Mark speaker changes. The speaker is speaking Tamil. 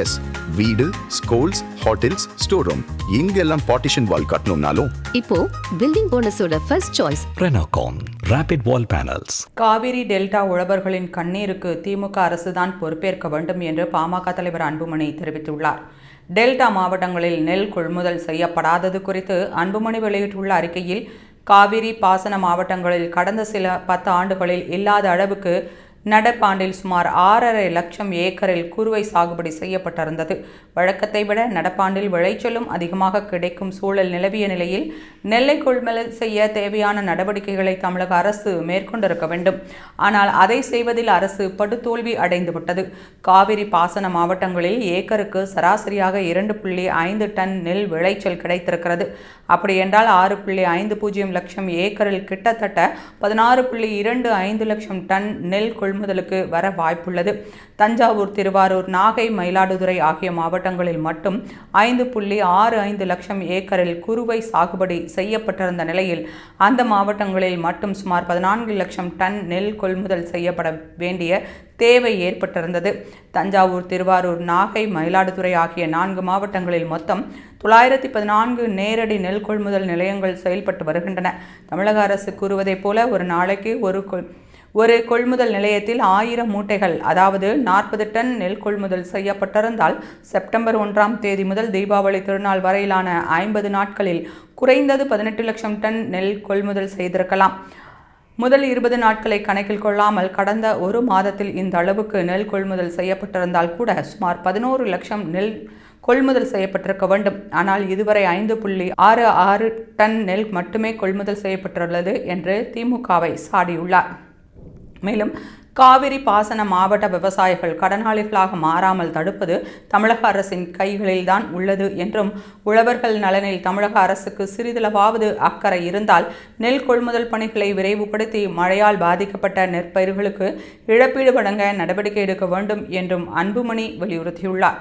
Speaker 1: எஸ் வீடு ஸ்கூல்ஸ் ஹோட்டல்ஸ் ஸ்டோர் ரூம் இங்கெல்லாம் பார்ட்டிஷன் வால் கட்டணும்னாலும்.
Speaker 2: இப்போ building போனஸோட first choice
Speaker 3: Renocon Rapid Wall Panels.
Speaker 4: Kaveri delta உழவர்களின் கண்ணீருக்கு திமுக அரசுதான் பொறுப்பேற்க வேண்டும் என்று பாமக தலைவர் அன்புமணி தெரிவித்துள்ளார். டெல்டா மாவட்டங்களில் நெல் கொள்முதல் செய்யப்படாதது குறித்து அன்புமணி வெளியிட்டுள்ள அறிக்கையில் காவிரி பாசன மாவட்டங்களில் கடந்த சில பத்து ஆண்டுகளில் இல்லாத அளவுக்கு நடப்பாண்டில் சுமார் ஆறரை லட்சம் ஏக்கரில் குறுவை சாகுபடி செய்யப்பட்டிருந்தது. வழக்கத்தை விட நடப்பாண்டில் விளைச்சலும் அதிகமாக கிடைக்கும் சூழல் நிலவிய நிலையில் நெல்லை கொள்முதல் செய்ய தேவையான நடவடிக்கைகளை தமிழக அரசு மேற்கொண்டிருக்க வேண்டும். ஆனால் அதை செய்வதில் அரசு படுதோல்வி அடைந்துவிட்டது காவிரி பாசன மாவட்டங்களில் ஏக்கருக்கு சராசரியாக இரண்டு புள்ளி ஐந்து டன் நெல் விளைச்சல் கிடைத்திருக்கிறது. அப்படி என்றால் ஆறு புள்ளி ஐந்து பூஜ்ஜியம் லட்சம் ஏக்கரில் கிட்டத்தட்ட பதினாறு புள்ளி இரண்டு ஐந்து லட்சம் டன் நெல் கொள்முதலுக்கு வர வாய்ப்புள்ளது. தஞ்சாவூர் திருவாரூர் நாகை மயிலாடுதுறை ஆகிய மாவட்டங்களில் மட்டும் ஐந்து புள்ளி ஆறு ஐந்து லட்சம் ஏக்கரில் குறுவை சாகுபடி செய்யப்பட்டிருந்த நிலையில் அந்த மாவட்டங்களில் மட்டும் சுமார் பதினான்கு லட்சம் டன் நெல் கொள்முதல் செய்யப்பட வேண்டிய தேவை ஏற்பட்டிருந்தது. தஞ்சாவூர் திருவாரூர் நாகை மயிலாடுதுறை ஆகிய நான்கு மாவட்டங்களில் மொத்தம் தொள்ளாயிரத்தி பதினான்கு நேரடி நெல் கொள்முதல் நிலையங்கள் செயல்பட்டு வருகின்றன. தமிழக அரசு கூறுவதைப் போல ஒரு நாளைக்கு ஒரு கொள் ஒரு கொள்முதல் நிலையத்தில் ஆயிரம் மூட்டைகள் அதாவது நாற்பது டன் நெல் கொள்முதல் செய்யப்பட்டிருந்தால் செப்டம்பர் ஒன்றாம் தேதி முதல் தீபாவளி திருநாள் வரையிலான ஐம்பது நாட்களில் குறைந்தது பதினெட்டு லட்சம் டன் நெல் கொள்முதல் செய்திருக்கலாம். முதல் இருபது நாட்களை கணக்கில் கொள்ளாமல் கடந்த ஒரு மாதத்தில் இந்த அளவுக்கு நெல் கொள்முதல் செய்யப்பட்டிருந்தால் கூட சுமார் பதினோரு லட்சம் நெல் கொள்முதல் செய்யப்பட்டிருக்க வேண்டும். ஆனால் இதுவரை ஐந்து புள்ளி ஆறு ஆறு டன் நெல் மட்டுமே கொள்முதல் செய்யப்பட்டுள்ளது என்று திமுகவை சாடியுள்ளார். மேலும் காவிரி பாசன மாவட்ட விவசாயிகள் கடனாளிகளாக மாறாமல் தடுப்பது தமிழக அரசின் கைகளில்தான் உள்ளது என்றும் உழவர்கள் நலனில் தமிழக அரசுக்கு சிறிதளவாவது அக்கறை இருந்தால் நெல் கொள்முதல் பணிகளை விரைவுபடுத்தி மழையால் பாதிக்கப்பட்ட நெற்பயிர்களுக்கு இழப்பீடு வழங்க நடவடிக்கை எடுக்க வேண்டும் என்றும் அன்புமணி வலியுறுத்தியுள்ளார்.